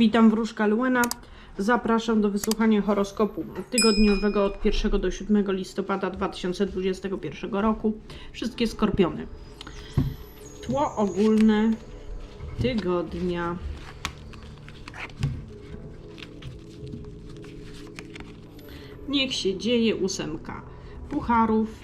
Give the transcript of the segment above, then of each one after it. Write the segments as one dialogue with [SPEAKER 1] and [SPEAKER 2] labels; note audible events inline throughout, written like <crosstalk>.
[SPEAKER 1] Witam wróżka Luena. Zapraszam do wysłuchania horoskopu tygodniowego od 1 do 7 listopada 2021 roku. Wszystkie skorpiony. Tło ogólne tygodnia. Niech się dzieje ósemka pucharów.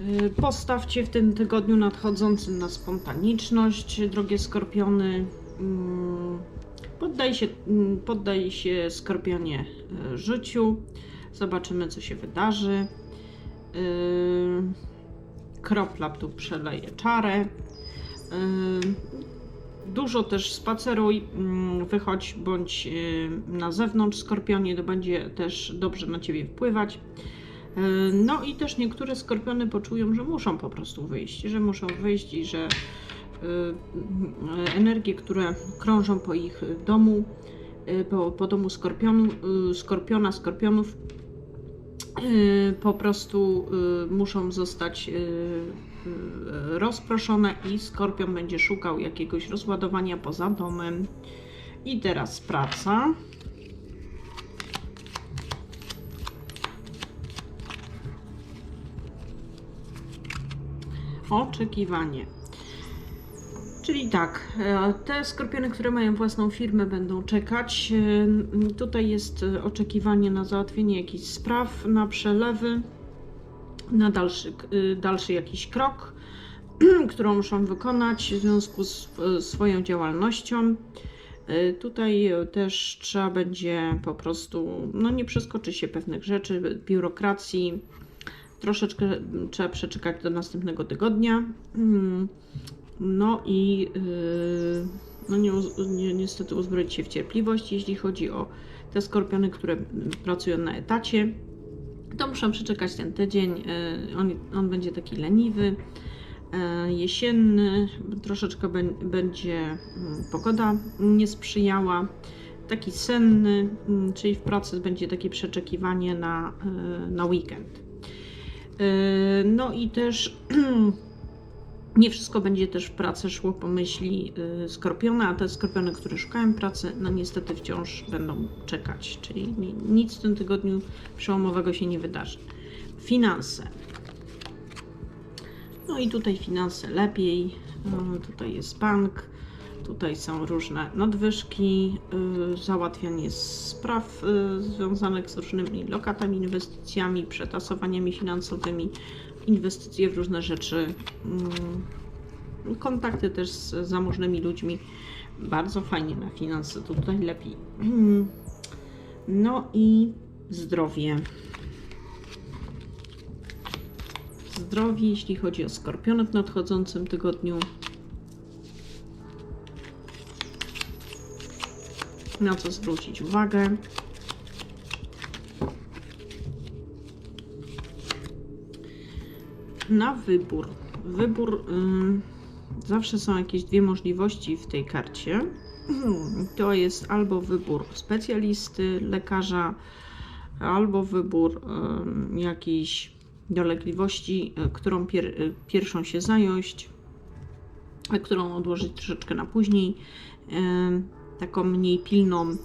[SPEAKER 1] Y, Postawcie w tym tygodniu nadchodzącym na spontaniczność, drogie skorpiony. Mm, Poddaj się, mm, poddaj się skorpionie y, życiu. Zobaczymy, co się wydarzy. Y, Kropla tu przeleje czarę. Y, Dużo też spaceruj, mm, wychodź bądź na zewnątrz skorpionie, to będzie też dobrze na ciebie wpływać. No i też niektóre skorpiony poczują, że muszą po prostu wyjść, że muszą wyjść i że energie, które krążą po ich domu, y, po, po domu skorpionu, y, skorpiona, skorpionów, y, po prostu y, muszą zostać y, y, rozproszone i skorpion będzie szukał jakiegoś rozładowania poza domem. I teraz praca. Oczekiwanie. Czyli tak, e, te skorpiony, które mają własną firmę, będą czekać. E, Tutaj jest oczekiwanie na załatwienie jakichś spraw, na przelewy, na dalszy, e, dalszy jakiś krok, <clears throat> którą muszą wykonać w związku z swoją działalnością. Tutaj też trzeba będzie po prostu, no nie przeskoczy się pewnych rzeczy, biurokracji. Troszeczkę trzeba przeczekać do następnego tygodnia. Mm. No i yy, no nie, nie, niestety uzbroić się w cierpliwość, jeśli chodzi o te skorpiony, które pracują na etacie. To muszę przeczekać ten tydzień. Yy, on, on będzie taki leniwy, yy, jesienny, troszeczkę bę- będzie mm, pogoda nie sprzyjała. Taki senny, mm, czyli w pracy będzie takie przeczekiwanie na, na weekend. No i też <clears throat> nie wszystko będzie też w pracy szło po myśli yy, skorpiona, a te skorpiony, które szukają pracy, no niestety wciąż będą czekać, czyli ni- nic w tym tygodniu przełomowego się nie wydarzy. Finanse. No i tutaj finanse lepiej. Yy, Tutaj jest bank, tutaj są różne nadwyżki, yy, załatwianie spraw związanych z różnymi lokatami, inwestycjami, przetasowaniami finansowymi, inwestycje w różne rzeczy, mm, kontakty też z zamożnymi ludźmi. Bardzo fajnie na finanse, tutaj lepiej. <clears throat> No i zdrowie. Zdrowie, jeśli chodzi o skorpiony w nadchodzącym tygodniu. Na co zwrócić uwagę? Na wybór. Wybór. zawsze są jakieś dwie możliwości w tej karcie. To jest albo wybór specjalisty, lekarza, albo wybór jakiejś dolegliwości, y, którą pier, y, pierwszą się zająć, a którą odłożyć troszeczkę na później, taką mniej pilną.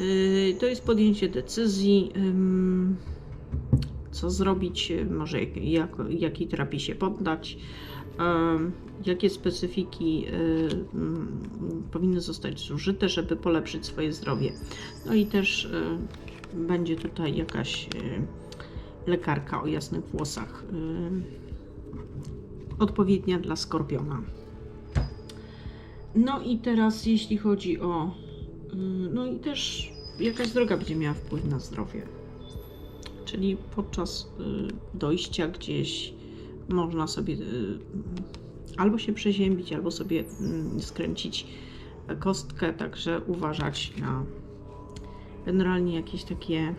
[SPEAKER 1] Y, To jest podjęcie decyzji. Co zrobić, może jak, jak, jakiej terapii się poddać, jakie specyfiki y, mm, powinny zostać zużyte, żeby polepszyć swoje zdrowie. No i też y, będzie tutaj jakaś y, lekarka o jasnych włosach, y, odpowiednia dla skorpiona. No i teraz jeśli chodzi o, y, no i też jakaś droga będzie miała wpływ na zdrowie czyli podczas y, dojścia gdzieś można sobie y, albo się przeziębić, albo sobie mm, skręcić kostkę, także uważać na generalnie jakieś takie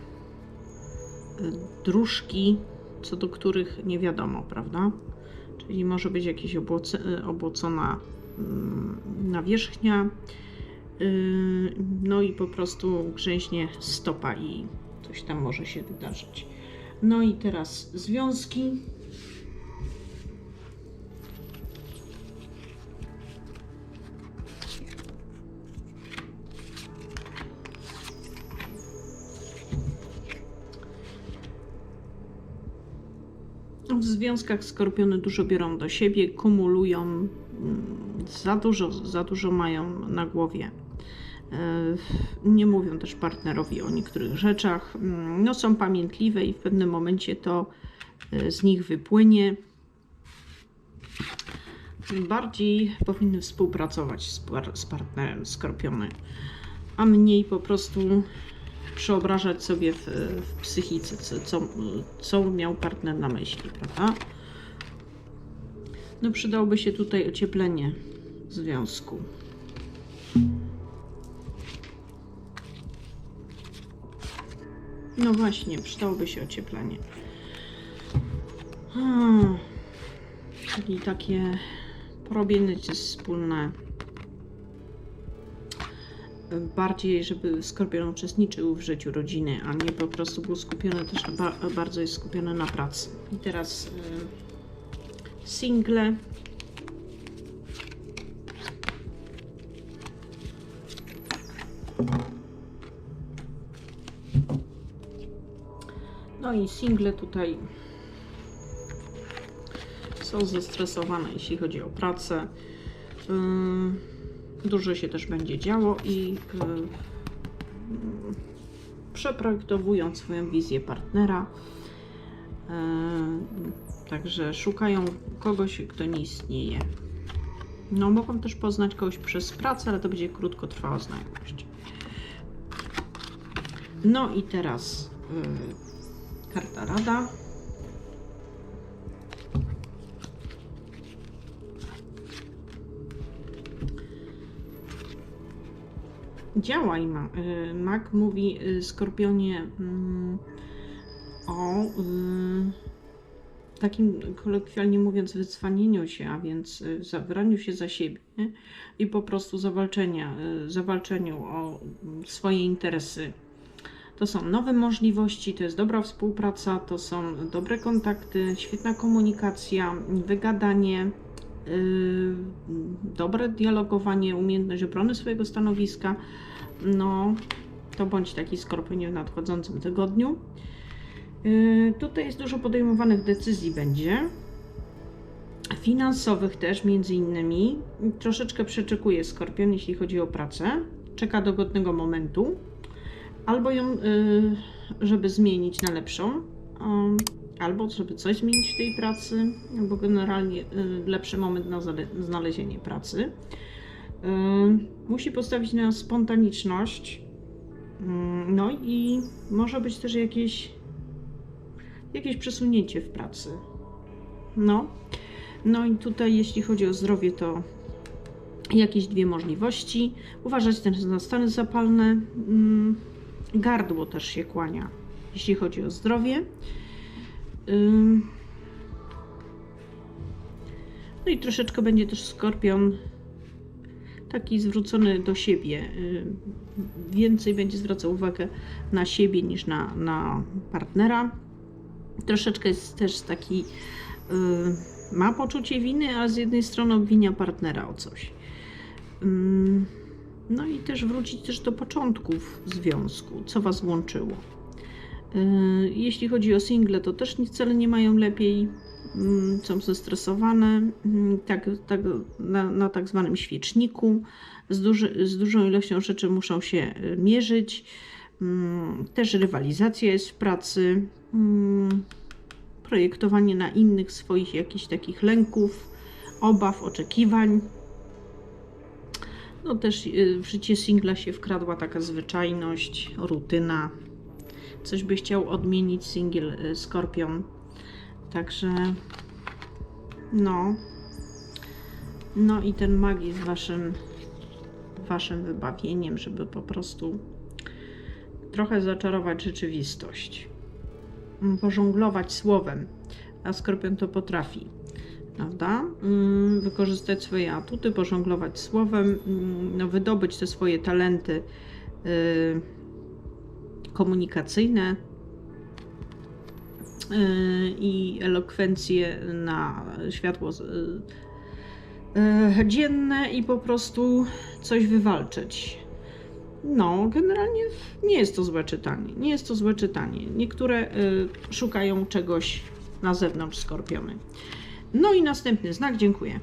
[SPEAKER 1] y, dróżki, co do których nie wiadomo, prawda? Czyli może być jakaś obłocona mm, nawierzchnia, no i po prostu grzęźnie stopa i Coś tam może się wydarzyć. No i teraz związki. W związkach skorpiony dużo biorą do siebie, kumulują, mm, za dużo, za dużo mają na głowie. Nie mówią też partnerowi o niektórych rzeczach. Mm, No, są pamiętliwe i w pewnym momencie to e, z nich wypłynie. Bardziej powinny współpracować z, par- z partnerem skorpiony, a mniej po prostu przeobrażać sobie w, w psychice, co, co miał partner na myśli, prawda? No przydałoby się tutaj ocieplenie związku. No właśnie, przydałoby się ocieplenie. Hmm. Czyli takie porobienie wspólne. Bardziej, żeby skorpion uczestniczył w życiu rodziny, a nie po prostu był skupiony też bardzo jest skupiony na pracy. I teraz y, single. No i single tutaj są zestresowane, jeśli chodzi o pracę. Ym, Dużo się też będzie działo i ym, przeprojektowują swoją wizję partnera. Ym, Także szukają kogoś, kto nie istnieje. No, mogą też poznać kogoś przez pracę, ale to będzie krótkotrwała znajomość. No i teraz karta rada. Działaj, ma. y, mówi y, Skorpionie mm, o y, takim kolokwialnie mówiąc wycwanieniu się, a więc zabraniu się za siebie i po prostu zawalczenia, zawalczeniu o mm, swoje interesy. To są nowe możliwości, to jest dobra współpraca, to są dobre kontakty, świetna komunikacja, wygadanie, yy, dobre dialogowanie, umiejętność obrony swojego stanowiska. No, to bądź taki skorpionie w nadchodzącym tygodniu. Yy, tutaj jest dużo podejmowanych decyzji będzie. Finansowych też między innymi. Troszeczkę przeczekuje skorpion, jeśli chodzi o pracę. Czeka do godnego momentu albo ją, y, żeby zmienić na lepszą, ym, albo żeby coś zmienić w tej pracy, albo generalnie y, lepszy moment na znalezienie pracy. Ym, Musi postawić na spontaniczność. Ym, No i może być też jakieś, jakieś przesunięcie w pracy. No. No i tutaj, jeśli chodzi o zdrowie, to jakieś dwie możliwości. Uważać też na stany zapalne. Gardło też się kłania, jeśli chodzi o zdrowie. No i troszeczkę będzie też skorpion taki zwrócony do siebie. Więcej będzie zwracał uwagę na siebie niż na, na partnera. Troszeczkę jest też taki, y, ma poczucie winy, a z jednej strony obwinia partnera o coś. No i też wrócić też do początków związku, co Was łączyło. Yy, Jeśli chodzi o single, to też wcale nie mają lepiej, mm, są zestresowane, mm, tak, tak, na, na tak zwanym świeczniku, z, duży, z dużą ilością rzeczy muszą się y, mierzyć. Mm, Też rywalizacja jest w pracy, projektowanie na innych swoich jakichś takich lęków, obaw, oczekiwań. No też y, w życie singla się wkradła taka zwyczajność, rutyna. Coś by chciał odmienić singiel y, Skorpion. Także no. No i ten mag jest waszym, waszym wybawieniem, żeby po prostu trochę zaczarować rzeczywistość. Mm, Pożonglować słowem. A Skorpion to potrafi prawda? Mm, Wykorzystać swoje atuty, pożonglować słowem, mm, no, wydobyć te swoje talenty y, komunikacyjne y, i elokwencję na światło y, dzienne i po prostu coś wywalczyć. No, generalnie nie jest to złe czytanie. Nie jest to złe czytanie. Niektóre szukają czegoś na zewnątrz skorpiony. No i następny znak, dziękuję.